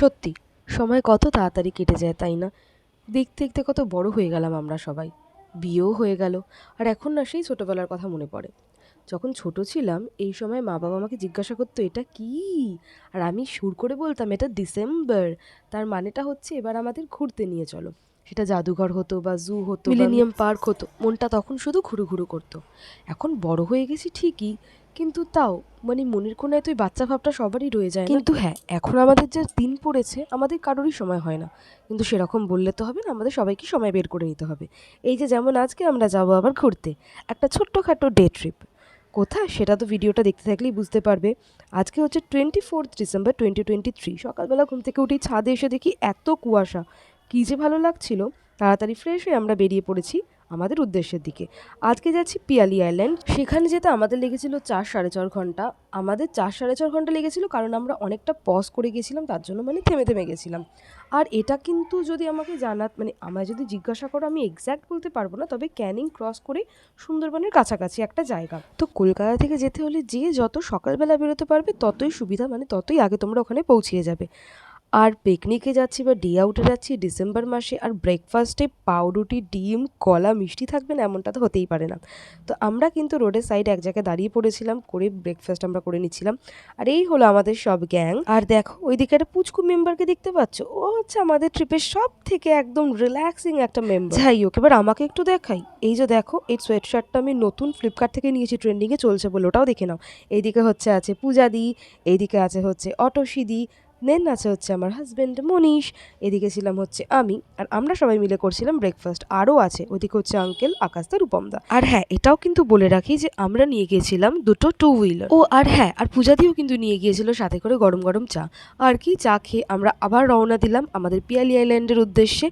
সত্যি সময় কত তাড়াতাড়ি কেটে যায় তাই না? দেখতে দেখতে কত বড় হয়ে গেলাম আমরা সবাই। বিয়েও হয়ে গেল আর এখন না সেই ছোটোবেলার কথা মনে পড়ে। যখন ছোট ছিলাম এই সময় মা বাবা আমাকে জিজ্ঞাসা করতো এটা কি? আর আমি সুর করে বলতাম এটা ডিসেম্বর তার মানেটা হচ্ছে এবার আমাদের ঘুরতে নিয়ে চলো। সেটা জাদুঘর হতো বা জু হতো মিলেনিয়াম পার্ক হতো মনটা তখন শুধু ঘুরু ঘুরু করতো। এখন বড় হয়ে গেছি ঠিকই কিন্তু তাও মানে মনের কোনায় তো ওই বাচ্চা ভাবটা সবারই রয়ে যায় কিন্তু হ্যাঁ এখন আমাদের যে দিন পড়েছে, আমাদের কারোরই সময় হয় না। কিন্তু সেরকম বললে তো হবে না, আমাদের সবাইকে সময় বের করে নিতে হবে। এই যে যেমন আজকে আমরা যাব আবার ঘুরতে, একটা ছোট্টখাটো ডে ট্রিপ কোথায়? সেটা তো ভিডিওটা দেখতে থাকলেই বুঝতে পারবে। আজকে হচ্ছে twenty fourth December twenty twenty three সকালবেলা ঘুম থেকে উঠেই ছাদে এসে দেখি এত কুয়াশা। কী যে ভালো লাগছিল। তাড়াতাড়ি ফ্রেশ হয়ে আমরা বেরিয়ে পড়েছি। আমাদের উদ্দেশ্যের দিকে। আজকে যাচ্ছি পিয়ালি আইল্যান্ড। সেখানে যেতে আমাদের লেগেছিল চার সাড়ে চার ঘণ্টা। আমাদের চার সাড়ে চার ঘণ্টা লেগেছিল কারণ আমরা অনেকটা পজ করে গেছিলাম, তার জন্য মানে থেমে থেমে গেছিলাম। আর এটা কিন্তু যদি আমাকে জানাত মানে আমায় যদি জিজ্ঞাসা করো, আমি এক্স্যাক্ট বলতে পারব না, তবে ক্যানিং ক্রস করে সুন্দরবনের কাছাকাছি একটা জায়গা। তো কলকাতা থেকে যেতে হলে যে যত সকালবেলা বেরোতে পারবে, ততই সুবিধা মানে ততই আগে তোমরা ওখানে পৌঁছিয়ে যাবে। আর পিকনিকে যাচ্ছি বা ডে আউটে যাচ্ছি ডিসেম্বর মাসে আর ব্রেকফাস্টে পাউরুটি, ডিম, কলা, মিষ্টি থাকবে না, এমনটা তো হতেই পারে না। তো আমরা কিন্তু রোডের সাইডে এক জায়গায় দাঁড়িয়ে পড়েছিলাম, করে ব্রেকফাস্ট আমরা করে নিচ্ছিলাম। আর এই হলো আমাদের সব গ্যাং আর দেখো, ওইদিকে একটা পুচকু মেম্বারকে দেখতে পাচ্ছ? ও হচ্ছে আমাদের ট্রিপের সব থেকে একদম রিল্যাক্সিং একটা মেম্বার যাই হোক, এবার আমাকে একটু দেখাই। এই যে দেখো, এই সোয়েট শার্টটা আমি নতুন ফ্লিপকার্ট থেকে নিয়েছি ট্রেন্ডিংয়ে চলছে বলে, ওটাও দেখে নাও। এইদিকে হচ্ছে আছে পূজা দি এইদিকে আছে হচ্ছে অটোসি দি দেন আছে হচ্ছে আমার হাজব্যান্ড মনীষ, এদিকে ছিলাম হচ্ছে আমি, আর আমরা সবাই মিলে করছিলাম ব্রেকফাস্ট আরও আছে, ওদিকে হচ্ছে আঙ্কেল আকাশদা রূপমদা আর হ্যাঁ এটাও কিন্তু বলে রাখি যে আমরা নিয়ে গিয়েছিলাম দুটো টু হুইলার ও, আর হ্যাঁ আর পূজাদিও কিন্তু নিয়ে গিয়েছিল সাথে করে গরম গরম চা। আর কি চা খেয়ে আমরা আবার রওনা দিলাম আমাদের পিয়ালি আইল্যান্ডের উদ্দেশ্যে।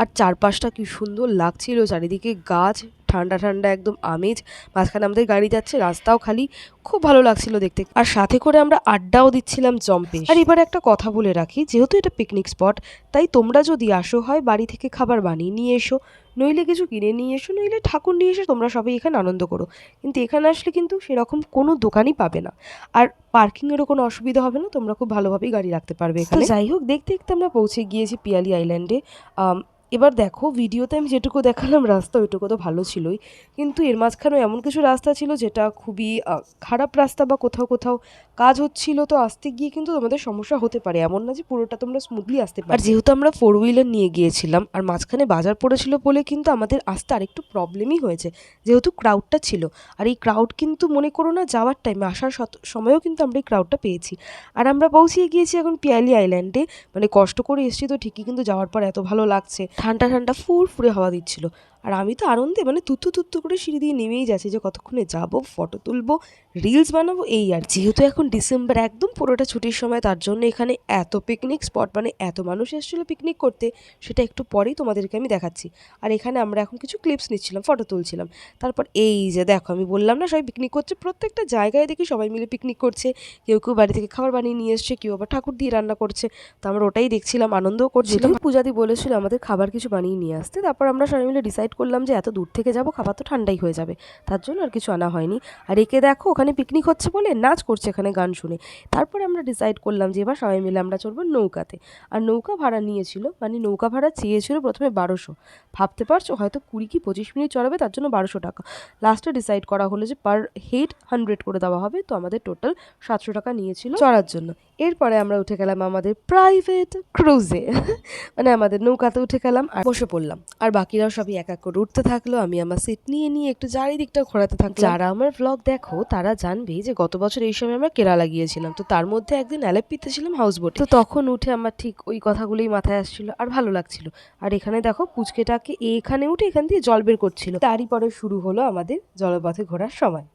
আর চারপাশটা কি সুন্দর লাগছিল, চারিদিকে গাছ ঠান্ডা ঠান্ডা একদম আমেজ। মাঝখানে আমাদের গাড়ি যাচ্ছে রাস্তাও খালি। খুব ভালো লাগছিল দেখতে। আর সাথে করে আমরা আড্ডাও দিচ্ছিলাম জম্পে। আর এবার একটা কথা বলে রাখি যেহেতু এটা পিকনিক স্পট তাই তোমরা যদি আসো হয় বাড়ি থেকে খাবার বানিয়ে নিয়ে এসো নইলে কিছু কিনে নিয়ে এসো নইলে ঠাকুর নিয়ে এসে তোমরা সবাই এখানে আনন্দ করো। কিন্তু এখানে আসলে কিন্তু সেরকম কোনো দোকানই পাবে না। আর পার্কিংয়েরও কোনো অসুবিধা হবে না তোমরা খুব ভালোভাবেই গাড়ি রাখতে পারবে এখানে। যাই হোক দেখতে দেখতে আমরা পৌঁছে গিয়েছি পিয়ালি আইল্যান্ডে। এবার দেখো ভিডিওতে আমি যেটুকু দেখালাম রাস্তা ওইটুকু তো ভালো ছিলই। কিন্তু এর মাঝখানেও এমন কিছু রাস্তা ছিল যেটা খুবই খারাপ রাস্তা বা কোথাও কোথাও কাজ হচ্ছিল তো আসতে গিয়ে কিন্তু তোমাদের সমস্যা হতে পারে। এমন না যে পুরোটা তোমরা স্মুথলি আসতে পারো আর যেহেতু আমরা ফোর হুইলার নিয়ে গিয়েছিলাম আর মাঝখানে বাজার পড়েছিল বলে কিন্তু আমাদের আসতে আরেকটু প্রবলেমই হয়েছে যেহেতু ক্রাউডটা ছিল। আর এই ক্রাউড কিন্তু মনে করো না যাওয়ার টাইমে আসার সত- সময়ও কিন্তু আমরা এই ক্রাউডটা পেয়েছি। আর আমরা পৌঁছিয়ে গিয়েছি এখন পিয়ালি আইল্যান্ডে মানে কষ্ট করে এসেছি তো ঠিকই কিন্তু যাওয়ার পর এত ভালো লাগছে। ঠান্ডা ঠান্ডা ফুরফুরে হাওয়া দিচ্ছিল। আর আমি তো আনন্দে মানে তুত্তু তুত্তু করে সিঁড়ি দিয়ে নেমেই যাচ্ছি যে কতক্ষণে যাব ফটো তুলবো রিলস বানাবো, এই আর যেহেতু এখন ডিসেম্বর একদম পুরোটা ছুটির সময়, তার জন্য এখানে এত পিকনিক স্পট মানে এত মানুষ এসেছিল পিকনিক করতে, সেটা একটু পরেই তোমাদেরকে আমি দেখাচ্ছি। আর এখানে আমরা এখন কিছু ক্লিপস নিচ্ছিলাম ফটো তুলছিলাম। তারপর এই যে দেখো, আমি বললাম না, সবাই পিকনিক করছে, প্রত্যেকটা জায়গায় দেখি সবাই মিলে পিকনিক করছে। কেউ কেউ বাড়ি থেকে খাবার বানিয়ে নিয়ে এসছে, কেউ আবার ঠাকুর দিয়ে রান্না করছে। তো আমরা ওটাই দেখছিলাম, আনন্দও করছিলাম। পূজাদি বলেছিল আমাদের খাবার কিছু বানিয়ে নিয়ে আসতে, তারপর আমরা সবাই মিলে ডিসাইড করলাম যে এত দূর থেকে যাব, খাবার তো ঠান্ডাই হয়ে যাবে। তার জন্য আর কিছু আনা হয়নি। আর একে দেখো, ওখানে পিকনিক হচ্ছে বলে নাচ করছে এখানে গান শুনে। তারপরে আমরা ডিসাইড করলাম যে এবার সবাই মিলে আমরা চড়বো নৌকাতে। আর নৌকা ভাড়া নিয়েছিল মানে নৌকা ভাড়া চেয়েছিল প্রথমে বারোশো। ভাবতে পারছ, হয়তো কুড়ি কি পঁচিশ মিনিট চড়াবে, তার জন্য বারোশো টাকা। লাস্টে ডিসাইড করা হলো যে পার হেড হান্ড্রেড করে দেওয়া হবে, তো আমাদের টোটাল সাতশো টাকা নিয়েছিল চড়ার জন্য। এরপরে আমরা উঠে গেলাম আমাদের প্রাইভেট ক্রুজে মানে আমাদের নৌকাতে উঠে গেলাম আর বসে পড়লাম। আর বাকিরাও সবই এক এক করে উঠতে থাকল আমি আমার সিট নিয়ে নিয়ে একটু চারিদিকটা ঘোরাতে থাকলাম। যারা আমার ব্লগ দেখো তারা জানবে যে গত বছর এই সময় আমরা কেরালা গিয়েছিলাম। তো তার মধ্যে একদিন অ্যালেপ্পিতে ছিলাম হাউস বোটে তো তখন উঠে আমার ঠিক ওই কথাগুলোই মাথায় আসছিল আর ভালো লাগছিল। আর এখানে দেখো পুচকেটাকে এখানে উঠে এখান দিয়ে জল বের করছিল। তারই পরে শুরু হলো আমাদের জলপথে ঘোরার সময়।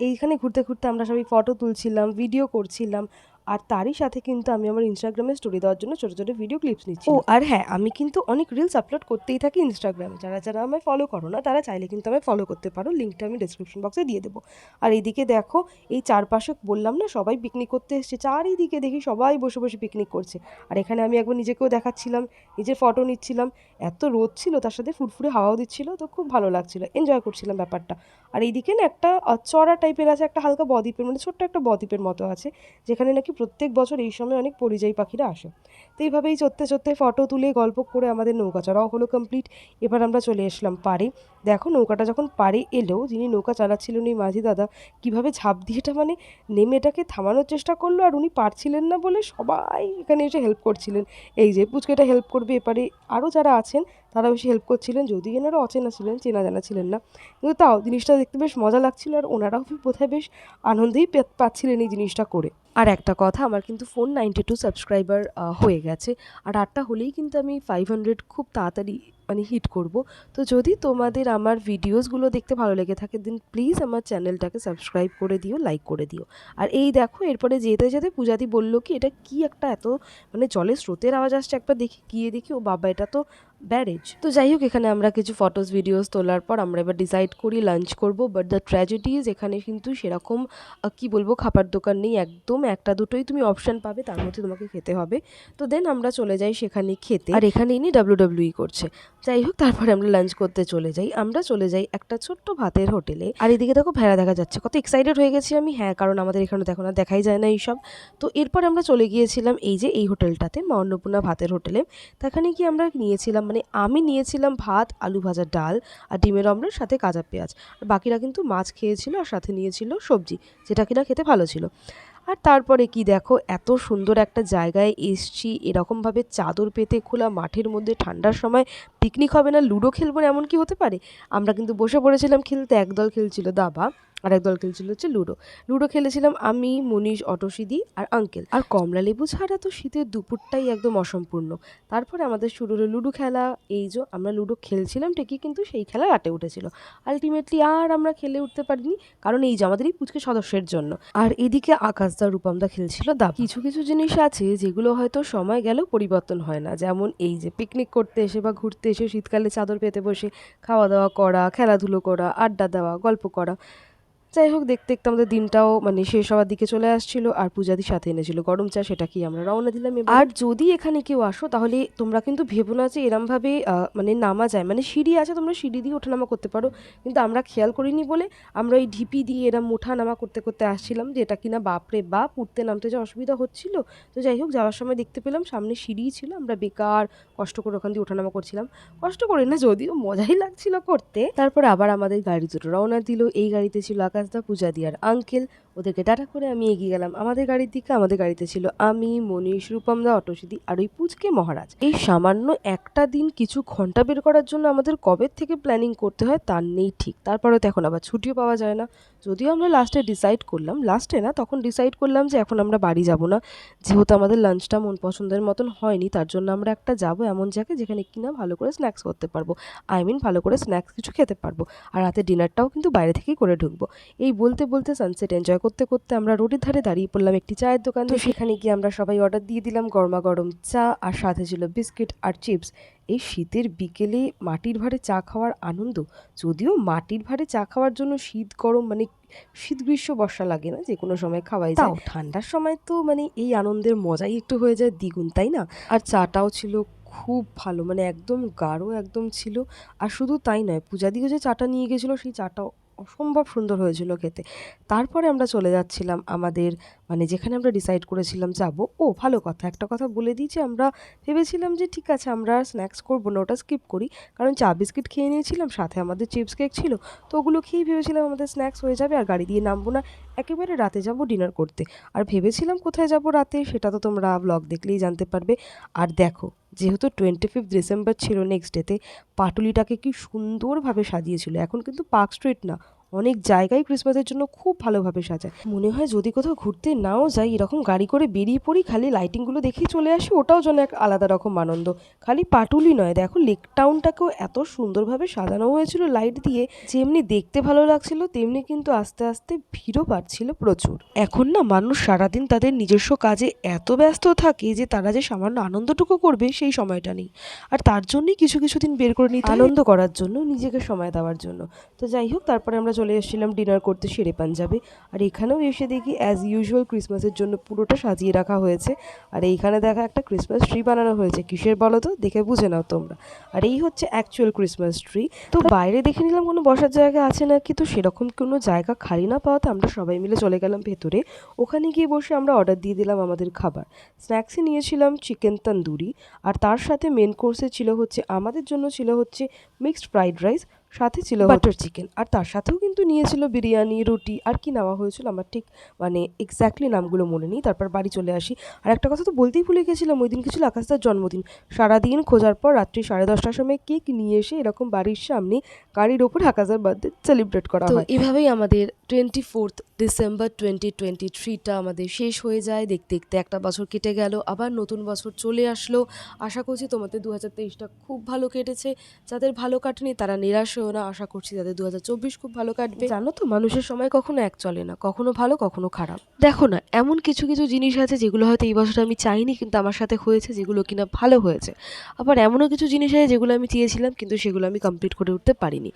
এইখানে ঘুরতে ঘুরতে আমরা সবাই ফটো তুলছিলাম ভিডিও করছিলাম। আর তারই সাথে কিন্তু আমি আমার ইনস্টাগ্রামে স্টোরি দেওয়ার জন্য ছোটো ছোটো ভিডিও ক্লিপস নিচ্ছি। ও, আর হ্যাঁ আমি কিন্তু অনেক রিলস আপলোড করতেই থাকি ইনস্টাগ্রামে যারা যারা আমায় ফলো করো না, তারা চাইলে কিন্তু আমায় ফলো করতে পারো। লিঙ্কটা আমি ডিসক্রিপশন বক্সে দিয়ে দেবো। আর এইদিকে দেখো, এই চারপাশে বললাম না, সবাই পিকনিক করতে এসছে। চারিদিকে দেখি সবাই বসে বসে পিকনিক করছে। আর এখানে আমি একবার নিজেকেও দেখাচ্ছিলাম, নিজের ফটো নিচ্ছিলাম। এত রোদ ছিল, তার সাথে ফুরফুরে হাওয়াও দিচ্ছিল, তো খুব ভালো লাগছিল। এনজয় করছিলাম ব্যাপারটা। আর এইদিকে না একটা চড়া টাইপের আছে, একটা হালকা বদ্বীপের মানে ছোট্ট একটা বদ্বীপের মতো আছে, যেখানে নাকি প্রত্যেক বছর এই সময় অনেক পরিযায়ী পাখিরা আসে। তো এইভাবেই চড়তে চড়তে ফটো তুলে, গল্প করে আমাদের নৌকা চড়াও হলো কমপ্লিট এবার আমরা চলে আসলাম পাড়ে। দেখো নৌকাটা যখন পাড়ে এলো, যিনি নৌকা চালাচ্ছিলেন ওই মাঝি দাদা, কীভাবে ঝাঁপ দিয়েটা মানে নেমে এটাকে থামানোর চেষ্টা করল আর উনি পারছিলেন না বলে সবাই এখানে এসে হেল্প করছিলেন। এই যে পুচকেটা হেল্প করবে এপারে। আরও যারা আছেন তারা বেশি হেল্প করছিলেন যদি এনারা অচেনা ছিলেন, চেনা জানা ছিলেন না। কিন্তু তাও জিনিসটা দেখতে বেশ মজা লাগছিল আর ওনারাও বোধহয় বেশ আনন্দেই পাচ্ছিলেন এই জিনিসটা করে। আর একটা কথা, আমার কিন্তু ফোন নাইনটি টু সাবস্ক্রাইবার হয়ে গেছে। আর আটটা হলেই কিন্তু আমি ফাইভ হান্ড্রেড খুব তাড়াতাড়ি মানে হিট করব। তো যদি তোমাদের আমার ভিডিওসগুলো দেখতে ভালো লেগে থাকে দেন প্লিজ আমার চ্যানেলটাকে সাবস্ক্রাইব করে দিও লাইক করে দিও। আর এই দেখো, এরপরে যেতে যেতে পূজাদি বলল কি, এটা কি একটা এত মানে জলের স্রোতের আওয়াজ আসছে? একবার দেখি, গিয়ে দেখি, ও বাবা, এটা তো ব্যারেজ তো যাই হোক, এখানে আমরা কিছু ফটোস ভিডিওস তোলার পর আমরা এবার ডিসাইড করি লাঞ্চ করব। বাট দ্য ট্র্যাজেডিজ এখানে কিন্তু সেরকম কি বলব, খাবার দোকান নেই একদম। একটা দুটোই তুমি অপশান পাবে, তার মধ্যে তোমাকে খেতে হবে। তো দেন আমরা চলে যাই সেখানে খেতে। আর এখানে ইনি ডাব্লিউ ডাব্লিউই করছে। যাই হোক, তারপরে আমরা লাঞ্চ করতে চলে যাই। আমরা চলে যাই একটা ছোট্ট ভাতের হোটেলে। আর এদিকে দেখো ভেড়া দেখা যাচ্ছে। কত এক্সাইটেড হয়ে গেছি আমি। হ্যাঁ কারণ আমাদের এখানে দেখো না দেখাই যায় না এইসব। তো এরপর আমরা চলে গিয়েছিলাম এই যে এই হোটেলটাতে মা অন্নপূর্ণা ভাতের হোটেলে। সেখানে কি আমরা নিয়েছিলাম মানে আমি নিয়েছিলাম ভাত, আলু ভাজা ডাল আর ডিমের অমলের সাথে কাঁচা পেঁয়াজ। আর বাকিরা কিন্তু মাছ খেয়েছিল আর সাথে নিয়েছিল সবজি, যেটা কিনা খেতে ভালো ছিল। আর তারপরে কি দেখো, এত সুন্দর একটা জায়গায় এসছি। এরকমভাবে চাদর পেতে খোলা, মাঠের মধ্যে ঠান্ডার সময় পিকনিক হবে না লুডো খেলব না, এমন কি হতে পারে? আমরা কিন্তু বসে পড়েছিলাম খেলতে, একদল খেলছিল দাবা, আর একদল খেলছিল হচ্ছে লুডো লুডো খেলেছিলাম আমি মনীষ অটসিদি আর আঙ্কেল আর কমলা লেবু ছাড়া তো শীতের দুপুরটাই একদম অসম্পূর্ণ। তারপরে আমাদের শুরু হলো লুডো খেলা। এই যে আমরা লুডো খেলছিলাম, ঠিকই কিন্তু সেই খেলা রাটে উঠেছিল। আলটিমেটলি আর আমরা খেলে উঠতে পারিনি, কারণ এই যে আমাদের এই পুচকে সদস্যের জন্য। আর এদিকে আকাশদা রূপমদা খেলছিল দা কিছু কিছু জিনিস আছে যেগুলো হয়তো সময় গেলেও পরিবর্তন হয় না। যেমন এই যে পিকনিক করতে এসে বা ঘুরতে এসে শীতকালে চাদর পেতে বসে খাওয়া দাওয়া করা খেলাধুলো করা আড্ডা দেওয়া গল্প করা। যাই হোক, দেখতে দেখতে আমাদের দিনটাও মানে শেষ হওয়ার দিকে চলে আসছিল আর পূজাদি সাথে এনেছিল গরম চা, সেটা কি আমরা রওনা দিলাম। আর যদি এখানে কেউ আসো, তাহলে তোমরা কিন্তু ভেবো না যে এরমভাবে মানে নামা যায়। মানে সিঁড়ি আছে, তোমরা সিঁড়ি দিয়ে ওঠানামা করতে পারো। কিন্তু আমরা খেয়াল করিনি বলে আমরা ওই ঢিপি দিয়ে এরম ওঠা নামা করতে করতে আসছিলাম যে এটা কিনা বাপরে বাপ, উঠতে নামতে যে অসুবিধা হচ্ছিল। তো যাই হোক, যাওয়ার সময় দেখতে পেলাম সামনে সিঁড়ি ছিল, আমরা বেকার, কষ্ট করে ওখান দিয়ে ওঠানামা করছিলাম। কষ্ট করে না, যদিও মজাই লাগছিল করতে। তারপর আবার আমাদের গাড়ি দুটো রওনা দিল। এই গাড়িতে ছিল আকাশদা পূজা দি আর আঙ্কেল ওদেরকে টাটা করে আমি এগিয়ে গেলাম। আমাদের গাড়ির দিকে আমাদের গাড়িতে ছিল আমি, মনীষ, রূপম রূপমদা অটোসিদি আর ওই পুচকে মহারাজ। এই সামান্য একটা দিন কিছু ঘণ্টা বের করার জন্য আমাদের কবে থেকে প্ল্যানিং করতে হয় তার নেই ঠিক। তারপরে তো এখন আবার ছুটিও পাওয়া যায় না। যদিও আমরা লাস্টে ডিসাইড করলাম লাস্টে না, তখন ডিসাইড করলাম যে এখন আমরা বাড়ি যাব না। যেহেতু আমাদের লাঞ্চটা মন পছন্দের মতন হয়নি, তার জন্য আমরা একটা যাব এমন জায়গায় যেখানে কিনা ভালো করে স্ন্যাক্স করতে পারব। আই মিন ভালো করে স্ন্যাক্স কিছু খেতে পারব। আর রাতে ডিনারটাও কিন্তু বাইরে থেকেই করে ঢুকবো। এই বলতে বলতে সানসেট এনজয় করতে করতে আমরা রোডের ধারে দাঁড়িয়ে পড়লাম একটি চায়ের দোকান। তো সেখানে গিয়ে আমরা সবাই অর্ডার দিয়ে দিলাম গরমা গরম চা আর সাথে ছিল বিস্কিট আর চিপস। এই শীতের বিকেলে মাটির ভারে চা খাওয়ার আনন্দ। যদিও মাটির ভারে চা খাওয়ার জন্য শীত গরম মানে শীত গ্রীষ্ম বর্ষা লাগে না যে কোনো সময় খাওয়াই যায়। ঠান্ডার সময় তো মানে এই আনন্দের মজাই একটু হয়ে যায় দ্বিগুণ তাই না? আর চাটাও ছিল খুব ভালো মানে একদম গাঢ় একদম ছিল। আর শুধু তাই নয় পূজা দিকে যে চাটা নিয়ে গেছিল সেই চাটাও অসম্ভব সুন্দর হয়েছিল খেতে। তারপরে আমরা চলে যাচ্ছিলাম আমাদের মানে যেখানে আমরা ডিসাইড করেছিলাম যাব। ও, ভালো কথা। একটা কথা বলে দিই যে আমরা ভেবেছিলাম যে ঠিক আছে, আমরা স্ন্যাক্স করব না, ওটা স্কিপ করি। কারণ চা বিস্কিট খেয়ে নিয়েছিলাম, সাথে আমাদের চিপস কেক ছিল। তো ওগুলো খেয়েই ভেবেছিলাম আমাদের স্ন্যাক্স হয়ে যাবে, আর গাড়ি দিয়ে নামবো না। একেবারে রাতে যাব ডিনার করতে। আর ভেবেছিলাম কোথায় যাব রাতে, সেটা তো তোমরা ব্লগ দেখলেই জানতে পারবে। আর দেখো যেহেতু টোয়েন্টি ফিফথ ডিসেম্বর ছিল নেক্সট ডেতে পাটুলিটাকে কি সুন্দরভাবে সাজিয়েছিল। এখন কিন্তু পার্ক স্ট্রিট না। অনেক জায়গায় ক্রিসমাসের জন্য খুব ভালোভাবে সাজায়। মনে হয় যদি কোথাও ঘুরতে নাও যাই এরকম গাড়ি করে বেরিয়ে পড়ি খালি লাইটিংগুলো দেখেই চলে আসি ওটাও যেন এক আলাদা রকম আনন্দ। খালি পাটুলি নয় দেখো লেক টাউনটাকেও এত সুন্দরভাবে সাজানো হয়েছিল লাইট দিয়ে যেমনি দেখতে ভালো লাগছিল তেমনি কিন্তু আস্তে আস্তে ভিড়ও বাড়ছিল প্রচুর। এখন না মানুষ সারাদিন তাদের নিজস্ব কাজে এত ব্যস্ত থাকে যে তারা যে সামান্য আনন্দটুকু করবে সেই সময়টা নেই। আর তার জন্যই কিছু কিছু দিন বের করে নিতে আনন্দ করার জন্য নিজেকে সময় দেওয়ার জন্য। তো যাই হোক তারপরে আমরা চলে এসেছিলাম ডিনার করতে শেরে পাঞ্জাবে। আর এখানেও এসে দেখি অ্যাজ ইউজুয়াল ক্রিসমাসের জন্য পুরোটা সাজিয়ে রাখা হয়েছে। আর এইখানে দেখা একটা ক্রিসমাস ট্রি বানানো হয়েছে। কিসের বলো তো? দেখে বুঝে নাও তোমরা। আর এই হচ্ছে অ্যাকচুয়াল ক্রিসমাস ট্রি তো বাইরে দেখে নিলাম কোনো বসার জায়গা আছে নাকি? তো সেরকম কোনো জায়গা খালি না পাওয়াতে আমরা সবাই মিলে চলে গেলাম ভেতরে। ওখানে গিয়ে বসে আমরা অর্ডার দিয়ে দিলাম আমাদের খাবার। স্ন্যাক্সে নিয়েছিলাম চিকেন তন্দুরি আর তার সাথে মেন কোর্সে ছিল হচ্ছে আমাদের জন্য ছিল হচ্ছে মিক্সড ফ্রাইড রাইস সাথে ছিল বাটার চিকেন আর তার সাথেও কিন্তু নিয়েছিল বিরিয়ানি রুটি আর কি নেওয়া হয়েছিল আমার ঠিক মানে এক্স্যাক্টলি নামগুলো মনে নেই তারপর বাড়ি চলে আসি। আর একটা কথা তো বলতেই ভুলে গেছিলাম ওই দিন কিছু আকাশদার জন্মদিন। সারাদিন খোঁজার পর রাত্রি সাড়ে দশটার সময় কেক নিয়ে এসে এরকম বাড়ির সামনে গাড়ির ওপর আকাশদার বার্থডে সেলিব্রেট করা হয়। এভাবেই আমাদের twenty fourth December twenty twenty থ্রিটা আমাদের শেষ হয়ে যায়। দেখতে দেখতে একটা বছর কেটে গেল আবার নতুন বছর চলে আসলো। আশা করছি তোমাদের দু হাজার তেইশটা খুব ভালো কেটেছে। যাদের ভালো কাটেনি তারা নিরাশ হয়েও না আশা করছি যাদের দু হাজার চব্বিশ খুব ভালো কাটবে। জানো তো মানুষের সময় কখনো এক চলে না কখনো ভালো কখনো খারাপ। দেখো না এমন কিছু কিছু জিনিস আছে যেগুলো হয়তো এই বছর আমি চাইনি কিন্তু আমার সাথে হয়েছে যেগুলো কিনা ভালো হয়েছে। আবার এমনও কিছু জিনিস আছে যেগুলো আমি চেয়েছিলাম কিন্তু সেগুলো আমি কমপ্লিট করে উঠতে পারিনি।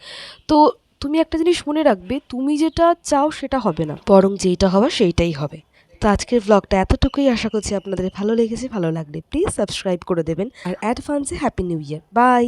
তো তুমি একটা জিনিস মনে রাখবে তুমি যেটা চাও সেটা হবে না বরং যেইটা হওয়ার সেইটাই হবে। তো আজকের ব্লগটা এতটুকুই আশা করছি আপনাদের ভালো লেগেছে ভালো লাগলে প্লিজ সাবস্ক্রাইব করে দেবেন। আর অ্যাডভান্সে হ্যাপি নিউ ইয়ার বাই